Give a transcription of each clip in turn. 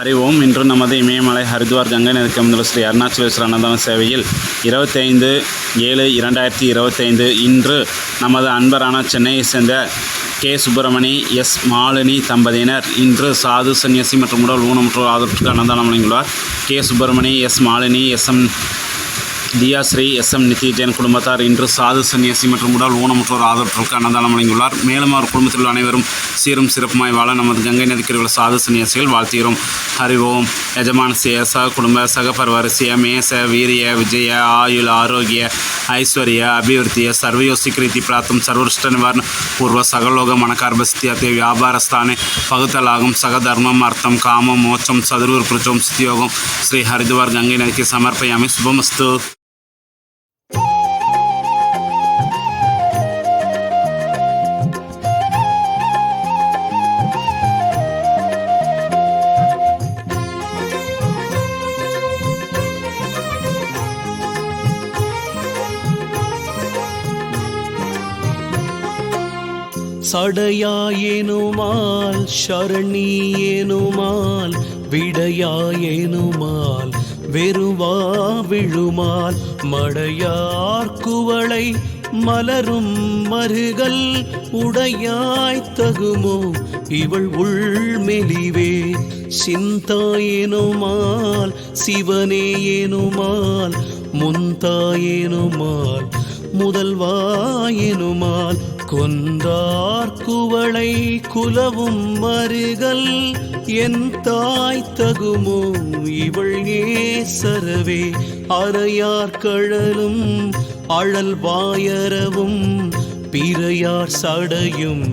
ஹரி ஓம் இன்று நமது இமயமலை ஹரித்வார் கங்கை நதிக்கு ஸ்ரீ அருணாச்சலேஸ்வரர் அன்னதான சேவையில் இருபத்தைந்து ஏழு இரண்டாயிரத்தி இருபத்தைந்து இன்று நமது அன்பரான சென்னையை சேர்ந்த கே. சுப்பிரமணி எஸ். மாலினி தம்பதியினர் இன்று சாது சன்னியாசி மற்றும் உடல் ஊனமுற்றோர் ஆதரவுக்கு அன்னதானம் வழங்கியுள்ளார். K. Subramani S. Malini S. M. Diya Sri S M Nithi Jain குடும்பத்தார் இன்று சாது சன்னியாசி மற்றும் உடல் ஊனமுற்றோர் ஆதரவுக்கு அன்னதானம் வழங்கியுள்ளார் மேலும் அவர் குடும்பத்தில் உள்ள அனைவரும் சீரும் சிறப்புமாய் வாழ நமது கங்கை நதிக்கரை உள்ள சாது சன்னியாசிகள் வாழ்த்துகிறோம் ஹரி ஓம். எஜமான சேச குடும்ப சகபர்வர் சிய மேச வீரிய விஜய ஆயுள் ஆரோக்கிய ஐஸ்வர்ய அபிவிருத்திய சர்வயோசி கிருதி பிராத்தம் சர்வருஷ்ட நிவாரண பூர்வ சகலோக மனகார்பஸ்தியத்தை வியாபாரஸ்தானே பகுத்தலாகும் சகதர்மம் அர்த்தம் காமம் மோட்சம் சதுர்வர் பிரச்சோம் சித்தியோகம் ஸ்ரீ ஹரிதுவார் கங்கை நதிக்கு சமர்ப்பயாமி. சுபமஸ்து. சடையாயேனுமால் சரணியேனுமால் விடையாயேனுமால் வெறுவா விழுமால் மடையார் குவளை மலரும் மருகல் உடையாய் தகுமோ? இவள் உள்மெலிவே சிந்தாயேனுமால் சிவனேயேனுமால் முந்தாயேனுமால் முதல்வாயினுமால் கொன்றார் குவளை குலவும் மருகல். என் தாய் தகுமோ இவள் ஏசரவே அறையார் கழலும் அழல் வாயரவும். பிறையார் சடையும்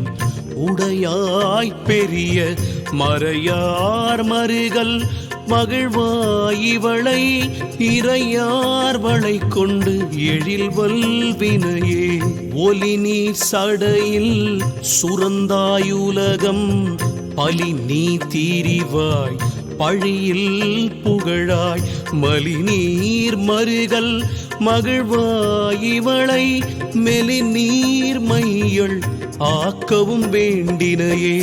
உடையாய் பெரிய மறையார் மருகல். மகிழ்வாயிவளை இறையார் வளை கொண்டு எழில் வல்வினையே ஒலி நீர் சடையில் சுரந்தாயுலகம் பலி நீ தீரிவாய் பழியில் புகழாய் மலிநீர் மருகல் மகிழ்வாய் இவளை மெலிநீர் மையள் ஆக்கவும் வேண்டினையே.